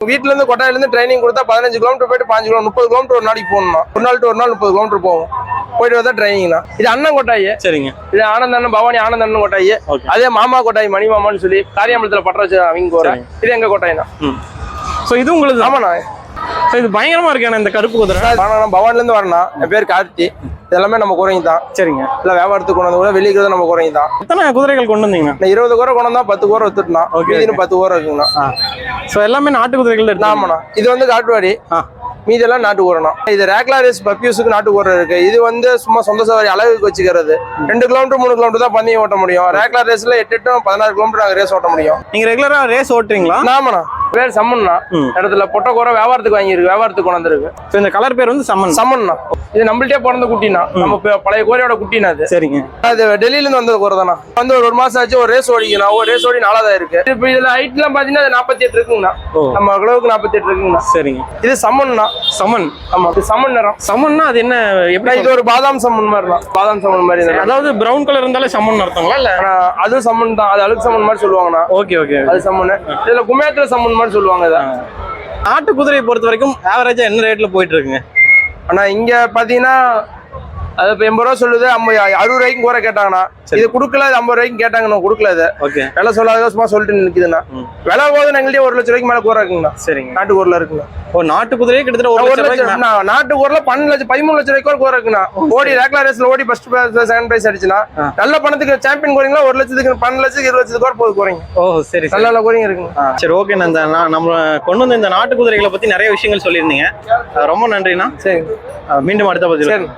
வீட்ல இருந்து கொட்டாயில இருந்து ட்ரைனிங் கொடுத்தா பதினஞ்சு கிலோமீட்டர் போயிட்டு பாஞ்சு கிலோமீட்டர் முப்பது கிலோமீட்டர் ஒரு நாளைக்கு போகணும் ஒரு நாள் ஒரு நாள் முப்பது கிலோமீட்டர் போகும். போயிட்டு வந்தா ட்ரைனிங் தான். இது அண்ணன் கொட்டாயி. சரிங்க. இது ஆனந்த அண்ணன் பவானி ஆனந்த அண்ணன் கொட்டாயி. அதே மாமா கொட்டாய் மணி மாமான்னு சொல்லி காரியாமலத்துல பற்ற வச்சு அவங்க இது எங்க கொட்டாய் தான் ம். ஸோ இது உங்களுக்கு ஆமாண்ணா. இது பயங்கரமா இருக்கு இந்த கருப்பு குதிரை. நான் பவானில இருந்து வரேன் என் பேர் கார்த்தி. இதெல்லாமே நம்ம குறைங்க தான் சரிங்க. இல்ல வியாபாரத்துக்கு கொண்டு வந்து கூட வெளியே நம்ம குறைங்க தான் எத்தனை குதிரைகள் கொண்டு வந்தீங்கண்ணா? நான் இருபது குறை கொண்டு வந்தா பத்து குறை வித்துட்டுனா மீதி இன்னும் பத்து குறை இருக்குங்கண்ணா. ஸோ எல்லாமே நாட்டு குதிரைகள் ஆமாண்ணா. இது வந்து காட்டுவாடி. மீதெல்லாம் நாட்டு ஊரணம் இது ரேக்லா ரேஸ் பப்பியூஸுக்கு நாட்டு ஊரம் இருக்கு. இது வந்து சும்மா சொந்த சவாரி அழகுக்கு வச்சுக்கிறது. ரெண்டு கிலோமீட்டர் மூணு கிலோமீட்டர் தான் பந்தயம் ஓட்ட முடியும். ரேக்லா ரேஸ்ல எட்டு எட்டு பதினாறு கிலோமீட்டர் நாங்க ரேஸ் ஓட்ட முடியும். நீங்க ரெகுலரா ரேஸ் ஓட்டுறீங்களா? ஆமாண்ணா. பேர் சம்மன்னா. இடத்துல பொட்ட குறை வியாபாரத்துக்கு வாங்கியிருக்கு வியாபாரத்துக்கு கொண்டு வந்திருக்கு. ஸோ இந்த கலர் பேர் வந்து சம்மன் சம்மன்னா இது நம்மள்ட்டே பிறந்த குட்டினா நம்ம பழைய கோரையோட குட்டினா அது. சரிங்க. அது டெல்லியில இருந்து வந்த குறை தானா? வந்து ஒரு ஒரு மாசம் ஆச்சு ஒரு ரேஸ் ஓடிக்கணும் ஒரு ரேஸ் ஓடி நாலாவது இருக்கு. இப்போ இதுல ஹைட்லாம் பாத்தீங்கன்னா அது நாற்பத்தி எட்டு இருக்குங்கண்ணா. நம்ம அளவுக்கு நாற்பத்தி எட்டு இருக்குங்கண்ணா. சரிங்க. இது சம்மன்னா சமன். ஆமா இது சம்மன் நிறம். சமன்னா அது என்ன எப்படி இது ஒரு பாதாம் சம்மன் மாதிரி தான் பாதாம் சம்மன் மாதிரி அதாவது பிரவுன் கலர் இருந்தாலே சம்மன் அர்த்தங்களா இல்ல? அது சம்மன் தான். அது அழுக்கு சம்மன் மாதிரி சொல்லுவாங்கண்ணா. Okay okay. அது சம்மன் இதுல குமேத்திர சம்மன் மாதிரி சொல்லுவாங்க இதை. நாட்டு குதிரையை பொறுத்த வரைக்கும் ஆவரேஜா என்ன ரேட்ல போயிட்டு இருக்குங்க? ஆனா இங்க பாத்தீங்கன்னா அது இப்போ எண்பது ரூபா சொல்லுது ஐம்பது அறுபது ரூபாய்க்கும் கூற கேட்டாங்கண்ணா இது கொடுக்கல இது ஐம்பது ரூபாய்க்கும் கேட்டாங்கண்ணா கொடுக்கல இது. ஓகே. விலை சொல்லாத சும்மா சொல்லிட்டு நிக்குதுண்ணா ம். விலை போகுது எங்கள்கிட்ட ஒரு லட்ச ரூபாய்க்கு மேல கூற இருக்குங்கண்ணா. சரிங்க. நாட்டு ஊர்ல இருக்குண்ணா ஓ நாட்டு குதிரையே கிட்டத்தட்ட ஒரு லட்சம் ரூபாய்க்கு லட்சம் நாட்டு ஊர்ல பன்னெண்டு லட்சம் பதிமூணு லட்சம் ரூபாய்க்கு கூற இருக்குண்ணா ஓடி ரேக்லா ரேஸ்ல ஓடி ஃபர்ஸ்ட் செகண்ட் பிரைஸ் அடிச்சுனா. நல்ல பணத்துக்கு சாம்பியன் கோரிங்களா ஒரு லட்சத்துக்கு பன்னெண்டு லட்சத்துக்கு இருபது லட்சத்துக்கு கூட போகுது குறைங்க ஓ சரி நல்ல நல்ல கோரிங்க இருக்குங்க சரி ஓகே நான் நம்ம கொண்டு வந்த இந்த நாட்டு குதிரைகளை பத்தி நிறைய விஷயங்கள் சொல்லியிருந்தீங்க. ரொம்ப நன்றிண்ணா. சரி மீண்டும் அடுத்த பதில் சரி.